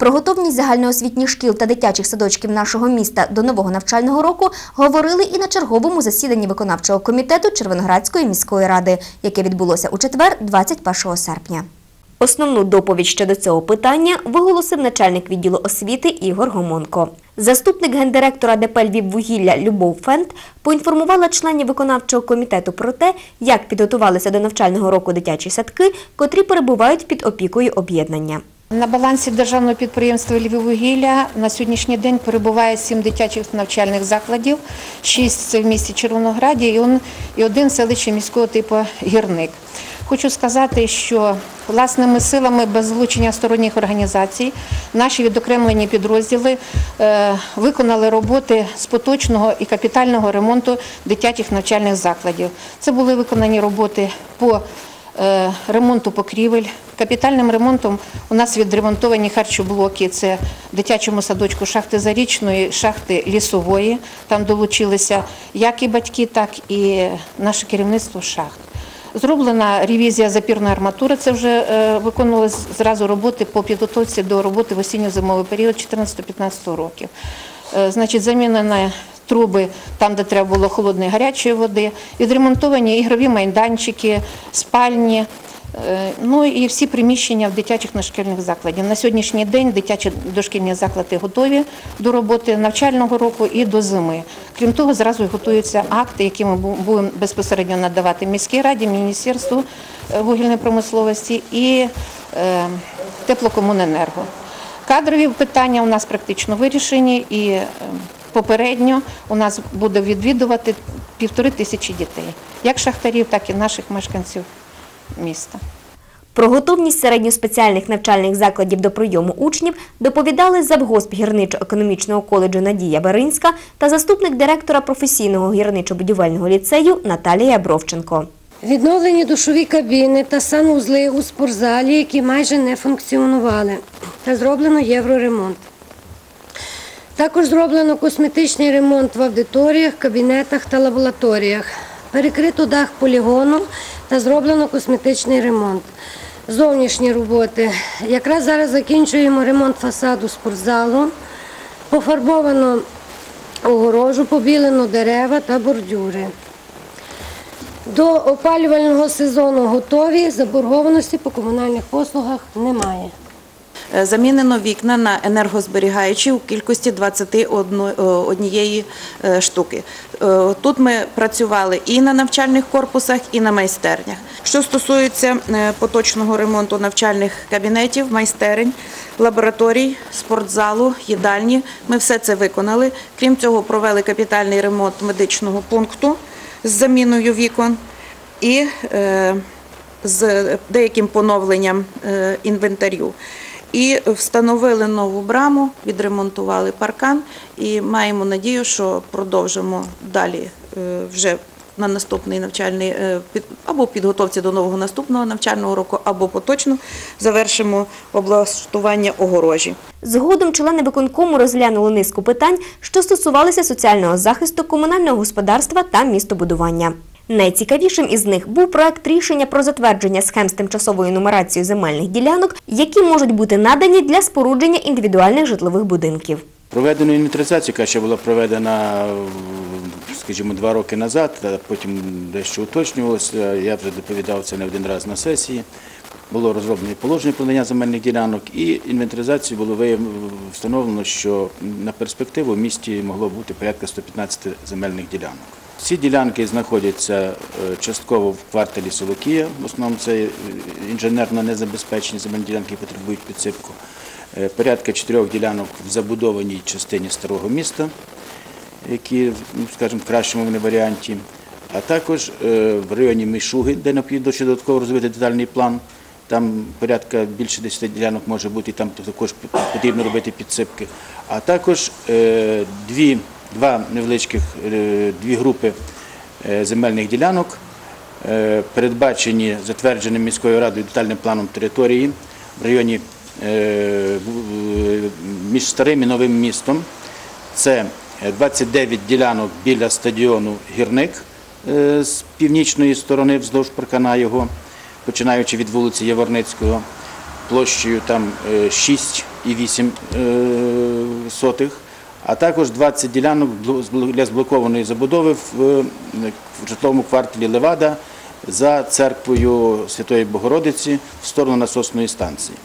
Про готовність загальноосвітніх шкіл та дитячих садочків нашого міста до нового навчального року говорили і на черговому засіданні виконавчого комітету Червоноградської міської ради, яке відбулося у четвер, 21 серпня. Основну доповідь щодо цього питання виголосив начальник відділу освіти Ігор Гомонко. Заступник гендиректора ДП «Львіввугілля» Любов Фент поінформувала членів виконавчого комітету про те, як підготувалися до навчального року дитячі садки, котрі перебувають під опікою об'єднання. На балансі державного підприємства «Львіввугілля» на сьогоднішній день перебуває сім дитячих навчальних закладів, шість це в місті Червонограді і один селище міського типу Гірник. Хочу сказати, що власними силами без залучення сторонніх організацій наші відокремлені підрозділи е, виконали роботи з поточного і капітального ремонту дитячих навчальних закладів. Це були виконані роботи по ремонту покрівель. Капітальним ремонтом у нас відремонтовані харчоблоки. Це дитячому садочку шахти Зарічної, шахти Лісової. Там долучилися як і батьки, так і наше керівництво шахт. Зроблена ревізія запірної арматури. Це вже е, виконували зразу роботи по підготовці до роботи в осінньо-зимовий період 14-15 років. Е, Значить, замінена труби там, де треба було холодної гарячої води, відремонтовані ігрові майданчики, спальні. е, Ну і всі приміщення в дитячих нашкільних закладів. На сьогоднішній день дитячі дошкільні заклади готові до роботи навчального року і до зими. Крім того, зразу готуються акти, які ми будемо безпосередньо надавати міській раді, міністерству е, вугільної промисловості і е, теплокомуненерго. Кадрові питання у нас практично вирішені і попередньо у нас буде відвідувати півтори тисячі дітей, як шахтарів, так і наших мешканців міста. Про готовність середньоспеціальних навчальних закладів до прийому учнів доповідали завгосп гірничо-економічного коледжу Надія Беринська та заступник директора професійного гірничо-будівельного ліцею Наталія Бровченко. Відновлені душові кабіни та санузли у спортзалі, які майже не функціонували, та зроблено євроремонт. Також зроблено косметичний ремонт в аудиторіях, кабінетах та лабораторіях. Перекрито дах полігону та зроблено косметичний ремонт. Зовнішні роботи. Якраз зараз закінчуємо ремонт фасаду спортзалу. Пофарбовано огорожу, побілено дерева та бордюри. До опалювального сезону готові, заборгованості по комунальних послугах немає. Е, Замінено вікна на енергозберігаючі у кількості 21 е, штуки. Е, Тут ми працювали і на навчальних корпусах, і на майстернях. Що стосується поточного ремонту навчальних кабінетів, майстерень, лабораторій, спортзалу, їдальні, ми все це виконали. Крім цього, провели капітальний ремонт медичного пункту з заміною вікон і з деяким поновленням інвентарю. І встановили нову браму, відремонтували паркан і маємо надію, що продовжимо далі е, вже на наступний навчальний е, або підготовці до нового наступного навчального року, або поточно завершимо облаштування огорожі. Згодом члени виконкому розглянули низку питань, що стосувалися соціального захисту, комунального господарства та містобудування. Найцікавішим із них був проект рішення про затвердження схем з тимчасовою нумерацією земельних ділянок, які можуть бути надані для спорудження індивідуальних житлових будинків. Проведено інвентаризацію, яка ще була проведена, скажімо, два роки назад, потім дещо уточнювалося. Я вже доповідав це не один раз на сесії. Було розроблено положення про земельних ділянок, і інвентаризацією було встановлено, що на перспективу в місті могло бути порядка 115 земельних ділянок. Ці ділянки знаходяться е, частково в кварталі Солокія, в основному це е, інженерно незабезпечені земельні ділянки, потребують підсипку. Е, Порядка чотирьох ділянок в забудованій частині старого міста, які, ну, скажімо, в кращому вони варіанті, а також в районі Мішуги, де необхідно додатково розвити детальний план. Там порядка більше 10 ділянок може бути, і там також потрібно робити підсипки. А також дві, два невеличких, е, дві групи е, земельних ділянок, е, передбачені затвердженим міською радою детальним планом території в районі між старим і новим містом. Це е, 29 ділянок біля стадіону Гірник з північної сторони вздовж паркана його, починаючи від вулиці Яворницького, площею там 6 2,8 сотих, а також 20 ділянок для зблокованої забудови е, в житловому кварталі Левада за церквою Святої Богородиці в сторону насосної станції.